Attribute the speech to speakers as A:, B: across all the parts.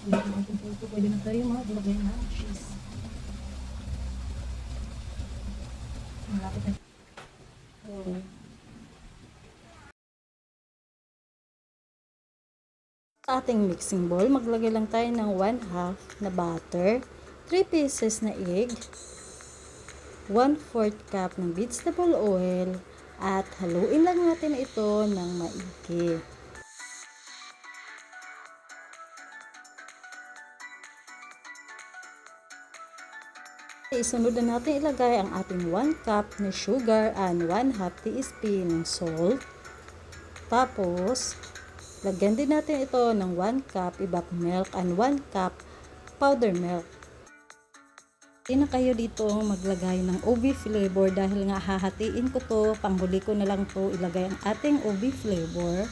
A: Pwede
B: ating mixing bowl, maglagay lang tayo ng 1 half na butter, 3 pieces na egg, 1 4 cup ng vegetable oil, at haluin lang natin ito ng maigi. Isunod na natin ilagay ang ating 1 cup na sugar and 1 half teaspoon ng salt. Tapos, lagyan din natin ito ng 1 cup evap milk and 1 cup powder milk. Hindi na kayo dito maglagay ng OB flavor dahil nga hahatiin ko to, panghuli ko na lang to ilagay ang ating OB flavor.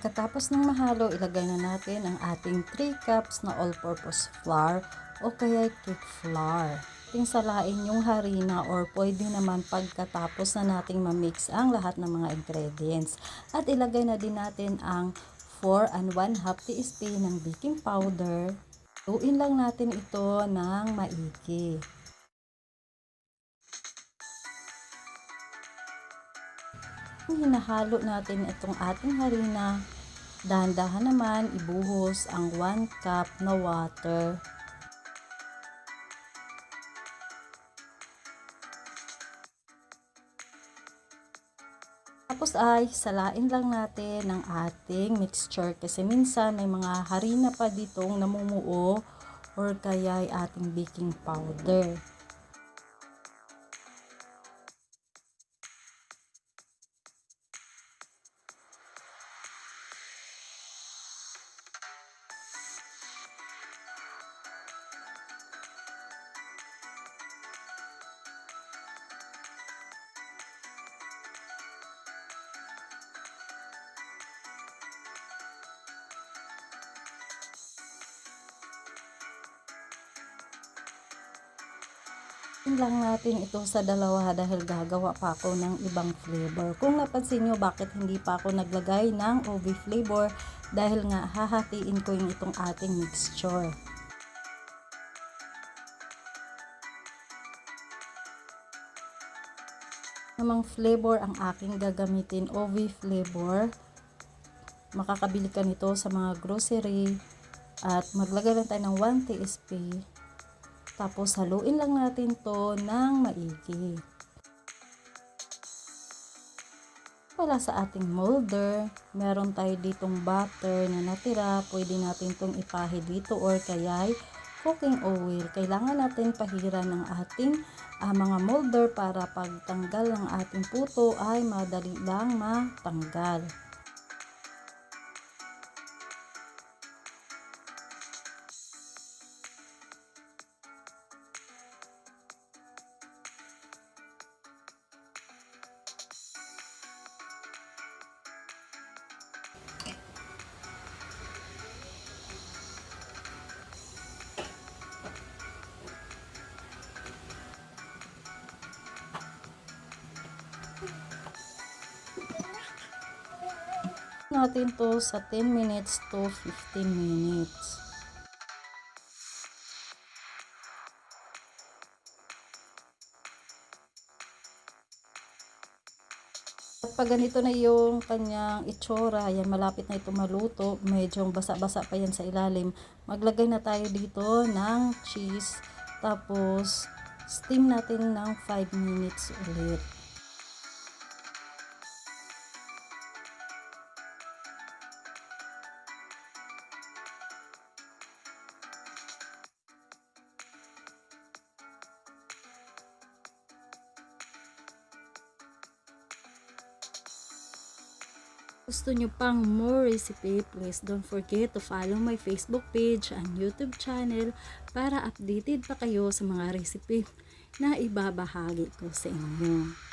B: Katapos ng mahalo, ilagay na natin ang ating 3 cups na all-purpose flour o kaya cake flour. Tingsalain yung harina or pwede naman pagkatapos na nating ma-mix ang lahat ng mga ingredients. At ilagay na din natin ang 4 and 1 half teaspoon ng baking powder. Luin lang natin ito ng maigi. Hinahalo natin itong ating harina, dahan-dahan naman ibuhos ang 1 cup na water. Tapos ay salain lang natin ang ating mixture kasi minsan may mga harina pa ditong namumuo or kaya ay ating baking powder. Lang natin ito sa dalawa dahil gagawa pa ako ng ibang flavor. Kung napansin nyo bakit hindi pa ako naglagay ng OB flavor dahil nga hahatiin ko yung itong ating mixture. Namang flavor ang aking gagamitin OV flavor. Makakabili ka nito sa mga grocery at maglagay lang tayo ng 1 teaspoon tapos haluin lang natin to ng maigi. Wala sa ating molder, meron tayo ditong butter na natira, pwede natin tong ipahi dito or kaya'y cooking oil. Kailangan natin pahiran ng ating uh, mga molder para pagtanggal ng ating puto ay madali lang matanggal. Natin to sa 10 minutes to 15 minutes. Pag ganito na yung kanyang itsura, yan malapit na ito maluto, medyo basa-basa pa yan sa ilalim, maglagay na tayo dito ng cheese, tapos steam natin ng 5 minutes ulit. Gusto nyo pang more recipe, please don't forget to follow my Facebook page and YouTube channel para updated pa kayo sa mga recipe na ibabahagi ko sa inyo.